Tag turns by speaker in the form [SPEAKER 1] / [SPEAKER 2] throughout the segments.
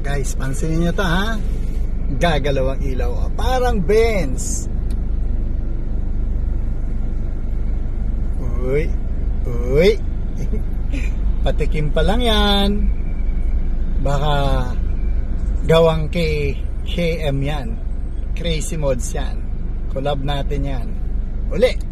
[SPEAKER 1] guys, pansinin nyo to ha. Gagalaw ang ilaw. oh. Parang Benz. Uy. Uy. Patikim pa lang yan. Baka gawang kay KM yan. Crazy Mods yan. Collab natin yan. Uli.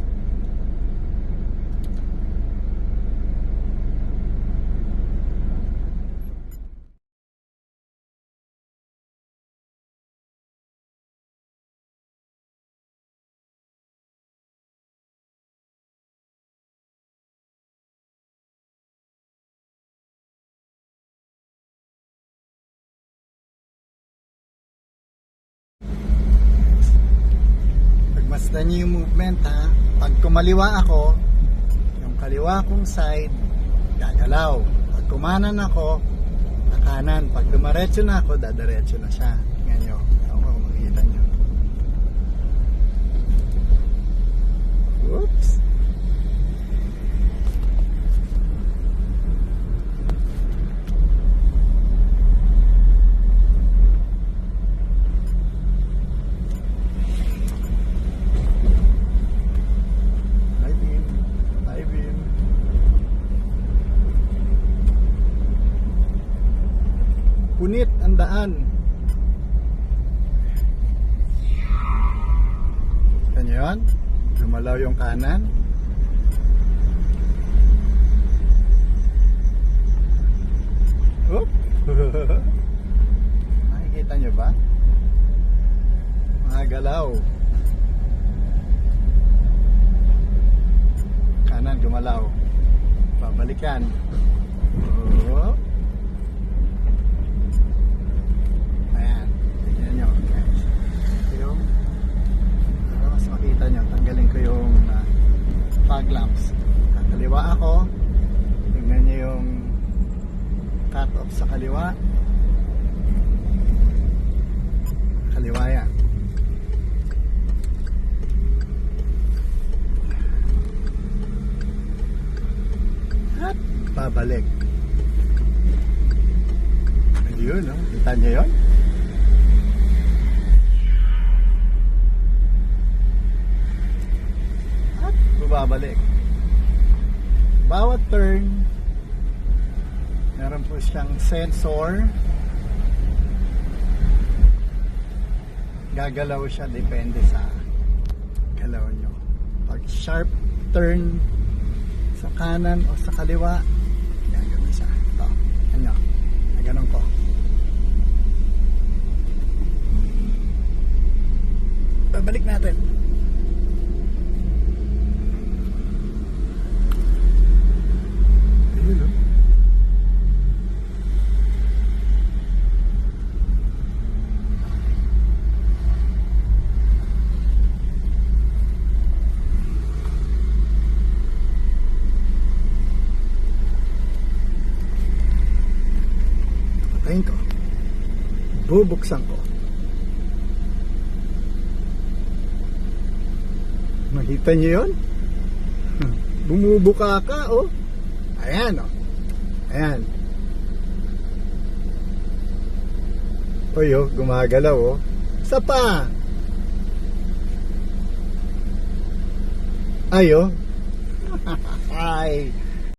[SPEAKER 1] Pagmasdan niyo movement ha. Pag kumaliwa ako, yung kaliwa kong side, gagalaw. Pag kumanan ako, na kanan. Pag dumaretso na ako, dadaretso na siya. Tingnan nyo. Ewan ko kung makikita nyo. Oops. Punit ang daan. Kita nyo yun? Lumalaw yung kanan. Oop! Nakikita nyo ba? Mga galaw. kanan gumalaw babalikan oh. ayan tignan nyo guys Ito yung para mas makita nyo tanggalin ko yung uh, fog lamps kakaliwa ako tignan nyo yung cut off sa kaliwa kaliwa yan at babalik. Ayun, no? Kita niyo yun? At babalik. Bawat turn, meron po siyang sensor. Gagalaw siya depende sa galaw nyo. Pag sharp turn sa kanan o sa kaliwa gagawin siya ito ano ganun ko babalik natin ayun oh. Patayin ko. Bubuksan ko. Nakita niyo yun? Bumubuka ka, oh. Ayan, oh. Ayan. Uy, oh, gumagalaw, oh. Isa pa. Ay, oh. Ay.